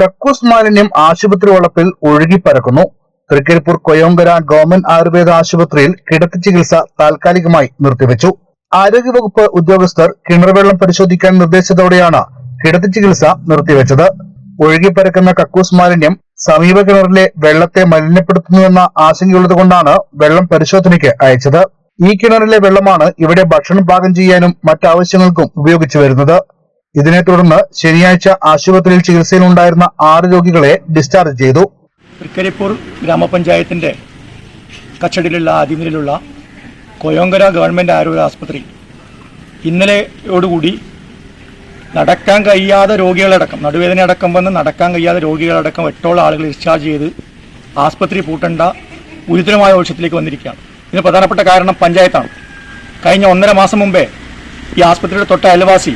കക്കൂസ് മാലിന്യം ആശുപത്രി വളപ്പിൽ ഒഴുകി പരക്കുന്നു. തൃക്കരിപ്പൂർ കൊയോങ്കര ഗവൺമെന്റ് ആയുർവേദ ആശുപത്രിയിൽ കിടത്തി ചികിത്സ താൽക്കാലികമായി നിർത്തിവെച്ചു. ആരോഗ്യവകുപ്പ് ഉദ്യോഗസ്ഥർ കിണർവെള്ളം പരിശോധിക്കാൻ നിർദ്ദേശിച്ചതോടെയാണ് കിടത്തി ചികിത്സ നിർത്തിവെച്ചത്. ഒഴുകിപ്പരക്കുന്ന കക്കൂസ് മാലിന്യം സമീപ കിണറിലെ വെള്ളത്തെ മലിനപ്പെടുത്തുന്നുവെന്ന ആശങ്കയുള്ളതുകൊണ്ടാണ് വെള്ളം പരിശോധനയ്ക്ക് അയച്ചത്. ഈ കിണറിലെ വെള്ളമാണ് ഇവിടെ ഭക്ഷണം പാകം ചെയ്യാനും മറ്റാവശ്യങ്ങൾക്കും ഉപയോഗിച്ചു വരുന്നത്. ഇതിനെ തുടർന്ന് ശനിയാഴ്ച ആശുപത്രിയിൽ ചികിത്സയിലുണ്ടായിരുന്ന ആറ് രോഗികളെ ഡിസ്ചാർജ് ചെയ്തു. തൃക്കരിപ്പൂർ ഗ്രാമപഞ്ചായത്തിന്റെ കച്ചടിയിലുള്ള ആദ്യനിലുള്ള കൊയോങ്കര ഗവൺമെന്റ് ആരോഗ്യ ആസ്പത്രി ഇന്നലെയോടുകൂടി നടക്കാൻ കഴിയാതെ രോഗികളടക്കം നടുവേദന അടക്കം വന്ന് നടക്കാൻ കഴിയാതെ രോഗികളടക്കം എട്ടോളം ആളുകൾ ഡിസ്ചാർജ് ചെയ്ത് ആസ്പത്രി പൂട്ടേണ്ട ഗുരുതരമായ ഔഷധത്തിലേക്ക് വന്നിരിക്കുകയാണ്. ഇതിന് പ്രധാനപ്പെട്ട കാരണം പഞ്ചായത്താണ്. കഴിഞ്ഞ ഒന്നര മാസം മുമ്പേ ഈ ആസ്പത്രിയുടെ തൊട്ട അയൽവാസി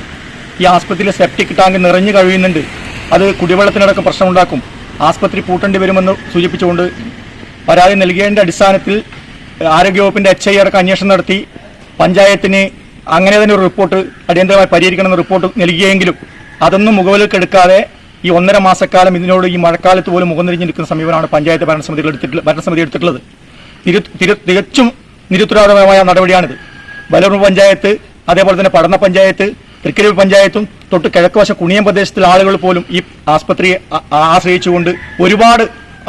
ഈ ആസ്പത്രിയിലെ സെപ്റ്റിക് ടാങ്ക് നിറഞ്ഞു കഴിയുന്നുണ്ട്. അത് കുടിവെള്ളത്തിനടക്കം പ്രശ്നമുണ്ടാക്കും. ആസ്പത്രി പൂട്ടേണ്ടി വരുമെന്ന് സൂചിപ്പിച്ചുകൊണ്ട് പരാതി നൽകിയതിന്റെ അടിസ്ഥാനത്തിൽ ആരോഗ്യവകുപ്പിന്റെ എച്ച് ഐ അടക്കം അന്വേഷണം നടത്തി. പഞ്ചായത്തിന് അങ്ങനെ തന്നെ ഒരു റിപ്പോർട്ട് അടിയന്തരമായി പരിഹരിക്കണമെന്ന് റിപ്പോർട്ട് നൽകിയെങ്കിലും അതൊന്നും മുഖവിലേക്കെടുക്കാതെ ഈ ഒന്നര മാസക്കാലം ഇതിനോട് ഈ മഴക്കാലത്ത് പോലും മുഖം തിരിഞ്ഞ് നിൽക്കുന്ന സമീപനമാണ് പഞ്ചായത്ത് ഭരണസമിതികൾ എടുത്തിട്ടുള്ള ഭരണസമിതി എടുത്തിട്ടുള്ളത്. തികച്ചും നിരുത്തരവാദപരമായ നടപടിയാണിത്. ബലൂർ പഞ്ചായത്ത് അതേപോലെ തന്നെ പടന്ന പഞ്ചായത്ത് തൃക്കരിപ്പൂർ പഞ്ചായത്തും തൊട്ട് കിഴക്കുവശ കുണിയം പ്രദേശത്തിലെ ആളുകൾ പോലും ഈ ആസ്പത്രിയെ ആശ്രയിച്ചുകൊണ്ട് ഒരുപാട്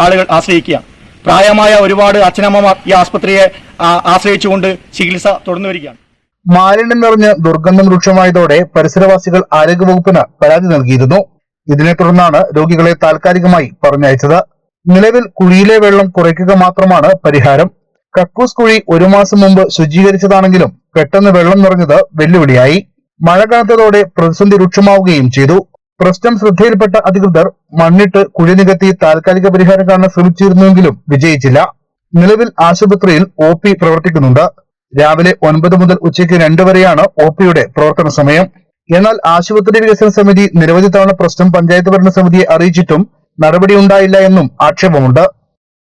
ആളുകൾ ആശ്രയിക്കുകയാണ് പ്രായമായ ഒരുപാട് അച്ഛനമ്മമാർ ഈ ആസ്പത്രിയെ ആശ്രയിച്ചുകൊണ്ട് ചികിത്സ തുടർന്നു വരികയാണ്. മാലിന്യം നിറഞ്ഞ് ദുർഗന്ധം രൂക്ഷമായതോടെ പരിസരവാസികൾ ആരോഗ്യവകുപ്പിന് പരാതി നൽകിയിരുന്നു. ഇതിനെ തുടർന്നാണ് രോഗികളെ താൽക്കാലികമായി പറഞ്ഞയച്ചത്. നിലവിൽ കുഴിയിലെ വെള്ളം കുറയ്ക്കുക മാത്രമാണ് പരിഹാരം. കക്കൂസ് കുഴി ഒരു മാസം മുമ്പ് ശുചീകരിച്ചതാണെങ്കിലും പെട്ടെന്ന് വെള്ളം നിറഞ്ഞത് വെല്ലുവിളിയായി. മഴ കനത്തതോടെ പ്രതിസന്ധി രൂക്ഷമാവുകയും ചെയ്തു. പ്രശ്നം ശ്രദ്ധയിൽപ്പെട്ട അധികൃതർ മണ്ണിട്ട് കുഴി നികത്തി താൽക്കാലിക പരിഹാരം കാണാൻ ശ്രമിച്ചിരുന്നുവെങ്കിലും വിജയിച്ചില്ല. നിലവിൽ ആശുപത്രിയിൽ ഒ പി പ്രവർത്തിക്കുന്നുണ്ട്. രാവിലെ ഒൻപത് മുതൽ ഉച്ചയ്ക്ക് രണ്ട് വരെയാണ് ഒ പിയുടെ പ്രവർത്തന സമയം. എന്നാൽ ആശുപത്രി വികസന സമിതി നിരവധി തവണ പ്രശ്നം പഞ്ചായത്ത് ഭരണ സമിതിയെ അറിയിച്ചിട്ടും നടപടിയുണ്ടായില്ല എന്നും ആക്ഷേപമുണ്ട്.